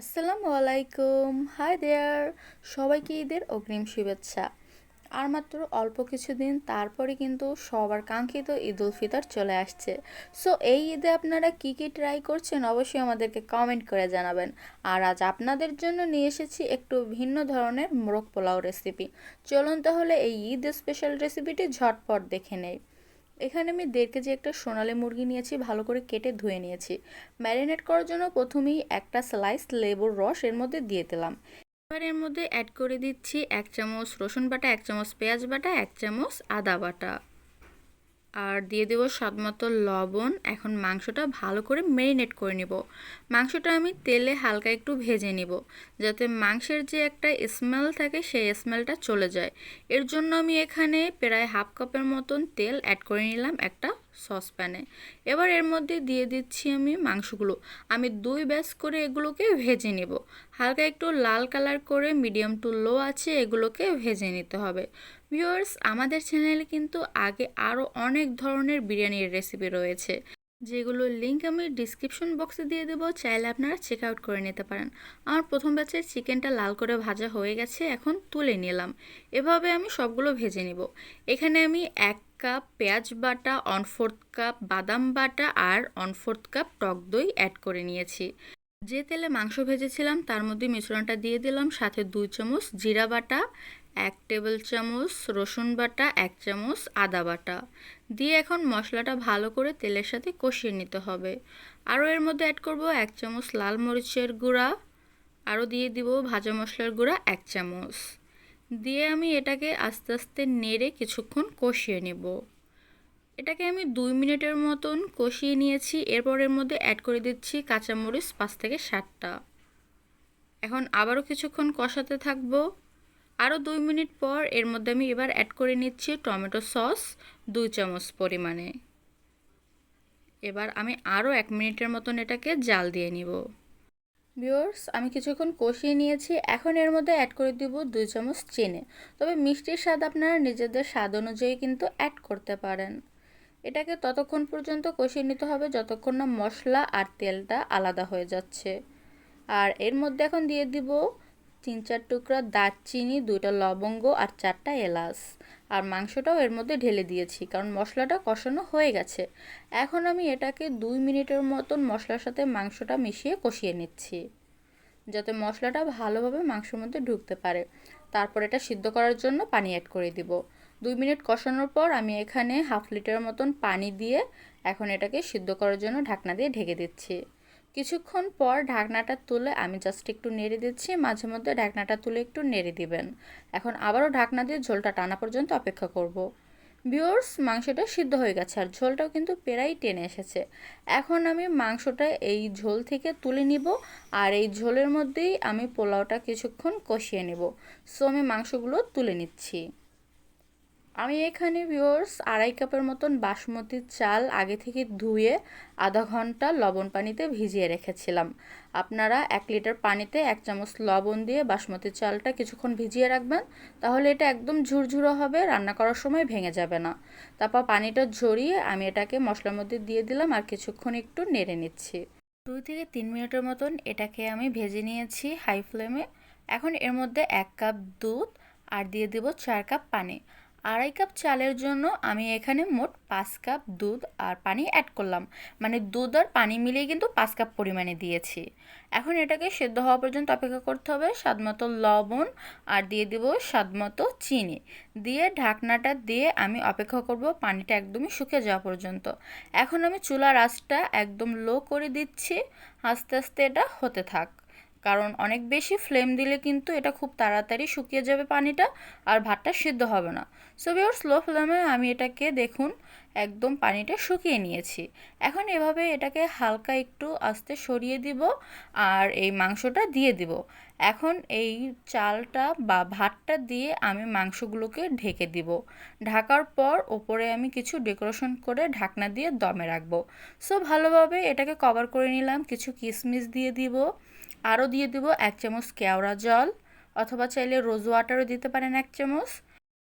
আসসালামু আলাইকুম। Hi there সবাইকে ঈদের অগ্রিম শুভেচ্ছা। আর মাত্র অল্প কিছুদিন তারপরে কিন্তু সবার কাঙ্ক্ষিত ঈদ উল ফিতর চলে আসছে। সো এই ঈদে আপনারা কি কি ট্রাই করছেন অবশ্যই আমাদেরকে কমেন্ট করে জানাবেন। আর আজ আপনাদের জন্য নিয়ে এসেছি একটু ভিন্ন ধরনের মোরগ পোলাও রেসিপি চলুন তাহলে এই ঈদ স্পেশাল রেসিপিটি ঝটপট দেখে নেই। এখানে আমি দেড় কেজি একটা সোনালি মুরগি নিয়েছি, ভালো করে কেটে ধুয়ে নিয়েছি। ম্যারিনেট করার জন্য প্রথমেই একটা স্লাইস লেবুর রস এর মধ্যে দিয়ে দিলাম। এবার এর মধ্যে অ্যাড করে দিচ্ছি এক চামচ রসুন বাটা, এক চামচ পেঁয়াজ বাটা, এক চামচ আদা বাটা। আর দিয়ে দেবো স্বাদমতো লবণ। এখন মাংসটা ভালো করে ম্যারিনেট করে নিব। মাংসটা আমি তেলে হালকা একটু ভেজে নিব, যাতে মাংসের যে একটা স্মেল থাকে সেই স্মেলটা চলে যায়। এর জন্য আমি এখানে প্রায় হাফ কাপের মতন তেল অ্যাড করে নিলাম একটা সসপ্যানে। এবার এর মধ্যে দিয়ে দিচ্ছি আমি মাংসগুলো। আমি দুই ব্যাস করে এগুলোকে ভেজে নেব। হালকা একটু লাল কালার করে মিডিয়াম টু লো আছে এগুলোকে ভেজে নিতে হবে। ভিউয়ার্স, আমাদের চ্যানেলে কিন্তু আগে আরও অনেক ধরনের বিরিয়ানির রেসিপি রয়েছে। যেগুলোর লিঙ্ক আমি ডিসক্রিপশন বক্সে দিয়ে দেবো, চাইলে আপনারা চেক আউট করে নিতে পারেন। আমার প্রথম ব্যাচের চিকেনটা লাল করে ভাজা হয়ে গেছে, এখন তুলে নিলাম। এভাবে আমি সবগুলো ভেজে নিব। এখানে আমি এক কাপ পেঁয়াজ বাটা অন ফোর্থ কাপ বাদাম বাটা আর অন ফোর্থ কাপ টক দই অ্যাড করে নিয়েছি। যে তেলে মাংস ভেজেছিলাম, তার মধ্যে মিশ্রণটা দিয়ে দিলাম, সাথে দুই চামচ জিরা বাটা এক টেবিল চামচ রসুন বাটা, এক চামচ আদা বাটা। দিয়ে এখন মশলাটা ভালো করে তেলের সাথে কষিয়ে নিতে হবে। আরও এর মধ্যে অ্যাড করব এক চামচ লাল মরিচের গুঁড়া। আরও দিয়ে দিব ভাজা মশলার গুঁড়া, এক চামচ। দিয়ে আমি এটাকে আস্তে আস্তে নেড়ে কিছুক্ষণ কষিয়ে নেব। এটাকে আমি দুই মিনিটের মতন কষিয়ে নিয়েছি। এরপর এর মধ্যে অ্যাড করে দিচ্ছি কাঁচামরিচ পাঁচ থেকে সাতটা। এখন আবারও কিছুক্ষণ কষাতে থাকব। আরও দুই মিনিট পর এর মধ্যে আমি এবার অ্যাড করে নিচ্ছি টমেটো সস দুই চামচ পরিমাণে। এবার আমি আরও এক মিনিটের মতন এটাকে জাল দিয়ে নিব। ভিওর্স আমি কিছুক্ষণ কষিয়ে নিয়েছি। এখন এর মধ্যে অ্যাড করে দিব দুই চামচ চিনি। তবে মিষ্টির স্বাদ আপনারা নিজেদের স্বাদ অনুযায়ী কিন্তু অ্যাড করতে পারেন। এটাকে ততক্ষণ পর্যন্ত কষিয়ে নিতে হবে যতক্ষণ না মশলা আর তেলটা আলাদা হয়ে যাচ্ছে। আর এর মধ্যে এখন দিয়ে দিব তিন চার টুকরা দারচিনি, দুইটা লবঙ্গ আর চারটা এলাচ। আর মাংসটাও এর মধ্যে ঢেলে দিয়েছি, কারণ মশলাটা কষানো হয়ে গেছে। এখন আমি এটাকে দুই মিনিটের মতন মশলার সাথে মাংসটা মিশিয়ে কষিয়ে নিচ্ছি, যাতে মশলাটা ভালোভাবে মাংসের মধ্যে ঢুকতে পারে। তারপর এটা সিদ্ধ করার জন্য পানি অ্যাড করে দিব। দুই মিনিট কষানোর পর আমি এখানে হাফ লিটার মতন পানি দিয়ে এখন এটাকে সিদ্ধ করার জন্য ঢাকনা দিয়ে ঢেকে দিচ্ছি। কিছুক্ষণ পর ঢাকনাটা তুলে আমি জাস্ট একটু নেড়ে দিচ্ছি, মাঝে মধ্যে ঢাকনাটা তুলে একটু নেড়ে দিবেন। এখন আবারও ঢাকনা দিয়ে ঝোলটা টানা পর্যন্ত অপেক্ষা করব। বিওর্স মাংসটা সিদ্ধ হয়ে গেছে আর ঝোলটাও কিন্তু পেরাই টেনে এসেছে। এখন আমি মাংসটা এই ঝোল থেকে তুলে নিব আর এই ঝোলের মধ্যেই আমি পোলাওটা কিছুক্ষণ কষিয়ে নেব। সো আমি মাংসগুলো তুলে নিচ্ছি। আমি এখানে ভিওর্স আড়াই কাপের মতন বাসমতি চাল আগে থেকে ধুয়ে আধা ঘণ্টা লবণ পানিতে ভিজিয়ে রেখেছিলাম। আপনারা এক লিটার পানিতে এক চামচ লবণ দিয়ে বাসমতি চালটা কিছুক্ষণ ভিজিয়ে রাখবেন, তাহলে এটা একদম ঝুরঝুরো হবে, রান্না করার সময় ভেঙে যাবে না। তারপর পানিটা ঝরিয়ে আমি এটাকে মশলার মধ্যে দিয়ে দিলাম আর কিছুক্ষণ একটু নেড়ে নিচ্ছি। দুই থেকে তিন মিনিটের মতন এটাকে আমি ভেজে নিয়েছি হাই ফ্লেমে। এখন এর মধ্যে এক কাপ দুধ আর দিয়ে দেবো চার কাপ পানি। আড়াই কাপ চালের জন্য আমি এখানে মোট পাঁচ কাপ দুধ আর পানি অ্যাড করলাম। মানে দুধ আর পানি মিলিয়ে কিন্তু পাঁচ কাপ পরিমাণে দিয়েছি। এখন এটাকে সেদ্ধ হওয়া পর্যন্ত অপেক্ষা করতে হবে স্বাদমতো লবণ আর দিয়ে দেব স্বাদমতো চিনি। দিয়ে ঢাকনাটা দিয়ে আমি অপেক্ষা করব পানিটা একদমই শুকিয়ে যাওয়া পর্যন্ত। এখন আমি চুলার আঁচটা একদম লো করে দিচ্ছি। আস্তে আস্তে এটা হতে থাক। কারণ অনেক বেশি ফ্লেম দিলে কিন্তু এটা খুব তাড়াতাড়ি শুকিয়ে যাবে পানিটা আর ভাতটা সিদ্ধ হবে না। সো বিওর স্লো ফ্লেমে আমি এটাকে দেখুন, একদম পানিটা শুকিয়ে নিয়েছি। এখন এভাবে এটাকে হালকা একটু আস্তে সরিয়ে দিব আর এই মাংসটা দিয়ে দিব। এখন এই চালটা বা ভাতটা দিয়ে আমি মাংসগুলোকে ঢেকে দিব। ঢাকার পর ওপরে আমি কিছু ডেকোরেশন করে ঢাকনা দিয়ে দমে রাখব। সো ভালোভাবে এটাকে কভার করে নিলাম, কিছু কিশমিশ দিয়ে দিব। আরও দিয়ে দেবো এক চামচ কেওড়া জল, অথবা চাইলে রোজ ওয়াটারও দিতে পারেন এক চামচ।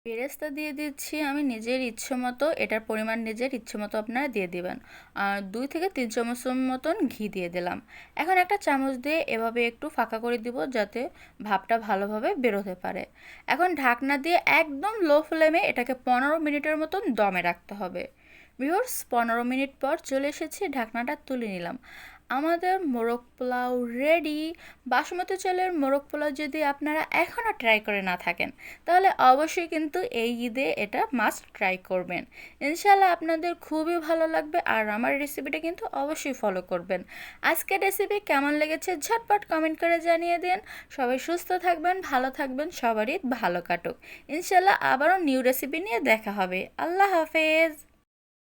বেরেস্তা দিয়ে দিচ্ছি আমি নিজের ইচ্ছে মতো, এটার পরিমাণ নিজের ইচ্ছে মতো আপনারা দিয়ে দিবেন। আর দুই থেকে তিন চামচ মতন ঘি দিয়ে দিলাম। এখন একটা চামচ দিয়ে এভাবে একটু ফাঁকা করে দিব যাতে ভাপটা ভালোভাবে বেরোতে পারে। এখন ঢাকনা দিয়ে একদম লো ফ্লেমে এটাকে পনেরো মিনিটের মতন দমে রাখতে হবে। ভিউর্স পনেরো মিনিট পর চলে এসেছি, ঢাকনাটা তুলে নিলাম। আমাদের মোরগ পোলাও রেডি বাসমতি চালের মোরগ পোলাও যদি আপনারা এখনও ট্রাই করে না থাকেন, তাহলে অবশ্যই কিন্তু এই ঈদে এটা মাস্ট ট্রাই করবেন। ইনশাল্লাহ আপনাদের খুবই ভালো লাগবে আর আমার রেসিপিটা কিন্তু অবশ্যই ফলো করবেন। আজকের রেসিপি কেমন লেগেছে ঝটপট কমেন্ট করে জানিয়ে দিন। সবাই সুস্থ থাকবেন, ভালো থাকবেন সবারই ভালো কাটুক। ইনশাল্লাহ আবারও নিউ রেসিপি নিয়ে দেখা হবে। আল্লাহ হাফেজ।